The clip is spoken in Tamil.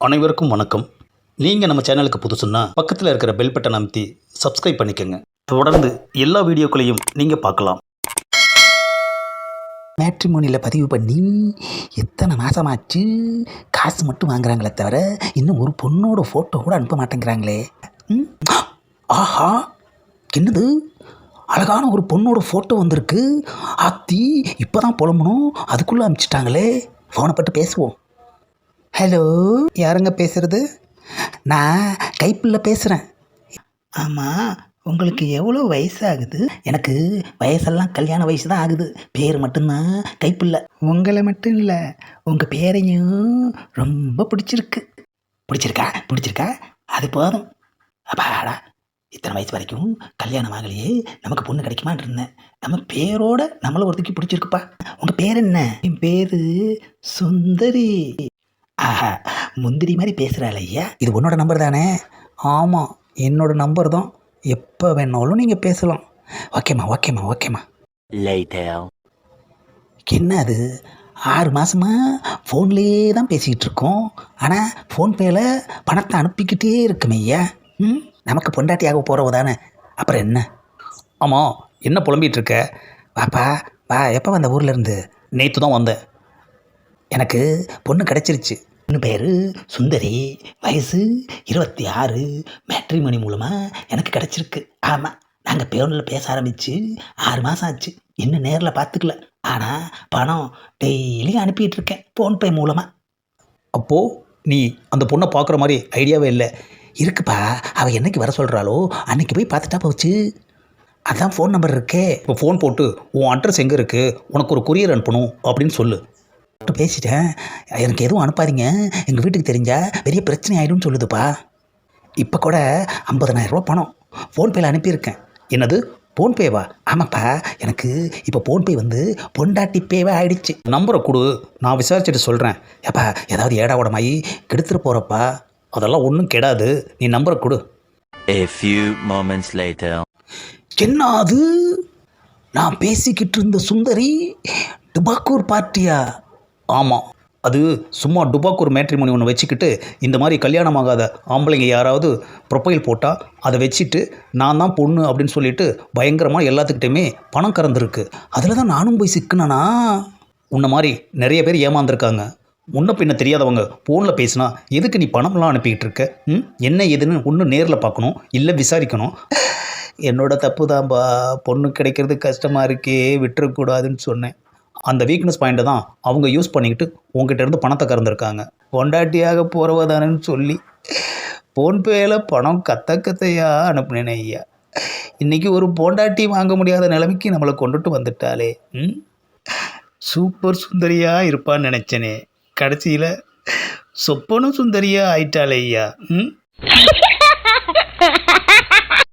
அனைவருக்கும் வணக்கம். நீங்கள் நம்ம சேனலுக்கு புதுசுன்னா பக்கத்தில் இருக்கிற பெல் பட்டன் அமைத்தி சப்ஸ்கிரைப் பண்ணிக்கோங்க. தொடர்ந்து எல்லா வீடியோக்களையும் நீங்கள் பார்க்கலாம். மேட்ரிமோனியில் பதிவு பண்ணி எத்தனை மாதமாச்சு காசு மட்டும் வாங்குறாங்களே தவிர இன்னும் ஒரு பொண்ணோட ஃபோட்டோ கூட அனுப்ப மாட்டேங்கிறாங்களே. ஆஹா! என்னது? அழகான ஒரு பொண்ணோட ஃபோட்டோ வந்திருக்கு. ஆத்தி இப்போ தான் புலம்பணும். அதுக்குள்ளே அனுப்பிச்சிட்டாங்களே ஃபோனை பட்டு பேசுவோம். ஹலோ யாருங்க பேசுறது? நான் கைப்பில் பேசுகிறேன் ஆமாம் உங்களுக்கு எவ்வளோ வயசாகுது? எனக்கு வயசெல்லாம் கல்யாண வயசு தான் ஆகுது. பேர் மட்டும்தான் கைப்பில்லை உங்களை மட்டும் இல்லை உங்கள் பேரையும் ரொம்ப பிடிச்சிருக்கு. பிடிச்சிருக்கா? பிடிச்சிருக்கா? அது போதும். அப்பாடா இத்தனை வயசு வரைக்கும் கல்யாணம் ஆகலையே. நமக்கு பொண்ணு கிடைக்குமான்னு இருந்தேன். நம்ம பேரோட நம்மளை ஒருத்திக்கு பிடிச்சிருக்குப்பா. உங்கள் பேர் என்ன? என் பேர் சுந்தரி. ஆஹா முந்திரி மாதிரி பேசுகிறாள் ஐயா. இது உன்னோட நம்பர் தானே? ஆமாம் என்னோட நம்பர் தான். எப்போ வேணாலும் நீங்கள் பேசலாம். ஓகேம்மா ஓகேம்மா ஓகேம்மா. என்ன அது? ஆறு மாதமா ஃபோன்லேயே தான் பேசிக்கிட்டு இருக்கோம். ஆனால் ஃபோன்பேயில் பணத்தை அனுப்பிக்கிட்டே இருக்குமே ஐயா. ம்? நமக்கு பொண்டாட்டியாக போகிறவ தானே. அப்புறம் என்ன? ஆமாம் என்ன புலம்பிகிட்டு இருக்க? வாப்பா வா எப்போ வந்த ஊர்ல இருந்து? நேற்று தான் வந்தேன். எனக்கு பொண்ணு கிடச்சிருச்சு. பொண்ணு பேர் சுந்தரி. வயசு இருபத்தி ஆறு மேட்ரிமணி மூலமாக எனக்கு கிடச்சிருக்கு. ஆமாம் நாங்கள் பேரில் பேச ஆரம்பித்து ஆறு மாதம் ஆச்சு. இன்னும் நேரில் பார்த்துக்கல ஆனால் பணம் டெய்லி அனுப்பிட்டு இருக்கேன் ஃபோன்பே மூலமாக அப்போது நீ அந்த பொண்ணை பார்க்குற மாதிரி ஐடியாவே இல்லை. இருக்குப்பா அவள் என்னைக்கு வர சொல்கிறாளோ அன்னைக்கு போய் பார்த்துட்டா போச்சு. அதான் ஃபோன் நம்பர் இருக்கே. இப்போ ஃபோன் போட்டு உன் அட்ரஸ் எங்கே இருக்குது உனக்கு ஒரு கொரியர் அனுப்பணும் அப்படின்னு சொல்லு. பேசிட்டேன். எனக்கு எதுவும் அனுப்பாதீங்க. எங்கள் வீட்டுக்கு தெரிஞ்சால் பெரிய பிரச்சனை ஆயிடும்னு சொல்லுதுப்பா. இப்போ கூட 50000 ரூபா பணம். ஃபோன்பேயில் அனுப்பியிருக்கேன். என்னது? ஃபோன்பேவா ஆமாப்பா. எனக்கு இப்போ ஃபோன்பே வந்து பொண்டாட்டி பேவே ஆயிடுச்சு. நம்பரை கொடு. நான் விசாரிச்சுட்டு சொல்கிறேன் ஏப்பா ஏதாவது ஏடா உடமாயி கெடுத்துட்டு போகிறப்பா அதெல்லாம் ஒன்றும் கெடாது. நீ நம்பரை கொடு. A few moments later. என்ன அது நான் பேசிக்கிட்டு இருந்த சுந்தரி டுபாக்கூர் பார்ட்டியா? ஆமாம் அது சும்மா டுபாக்கு ஒரு மேட்ரிமோனி ஒன்று வச்சுக்கிட்டு இந்த மாதிரி கல்யாணம் ஆகாத ஆம்பளைங்க யாராவது ப்ரொஃபைல் போட்டால் அதை வச்சுட்டு நான் தான் பொண்ணு அப்படின்னு சொல்லிட்டு பயங்கரமாக எல்லாத்துக்கிட்டையுமே பணம் கறந்துருக்கு. அதில் தான் நானும் போய் சிக்கினேனா? உன்ன மாதிரி நிறைய பேர் ஏமாந்துருக்காங்க. முன்ன பின்ன தெரியாதவங்க ஃபோனில் பேசினா எதுக்கு நீ பணம்லாம் அனுப்பிக்கிட்டு இருக்க? ம்? என்ன ஏதுன்னு ஒன்று நேரில் பார்க்கணும் இல்லை விசாரிக்கணும். என்னோட தப்பு தான்பா பொண்ணு கிடைக்கிறது கஷ்டமாக இருக்கே விட்டுறக்கூடாதுன்னு சொன்னேன். அந்த வீக்னஸ் பாயிண்ட்டை தான் அவங்க யூஸ் பண்ணிக்கிட்டு உங்ககிட்ட இருந்து பணத்தை கறந்துருக்காங்க. பொண்டாட்டியாக போகிறவதானேன்னு சொல்லி ஃபோன்பேயில் பணம் கத்த கத்தையா அனுப்புனேனே ஐயா. இன்றைக்கி ஒரு பொண்டாட்டி வாங்க முடியாத நிலைமைக்கு நம்மளை கொண்டுட்டு வந்துட்டாலே ம்? சூப்பர் சுந்தரியாக இருப்பான்னு நினச்சேனே. கடைசியில் சொப்பனும் சுந்தரியாக ஆயிட்டாளே ஐயா. ம்?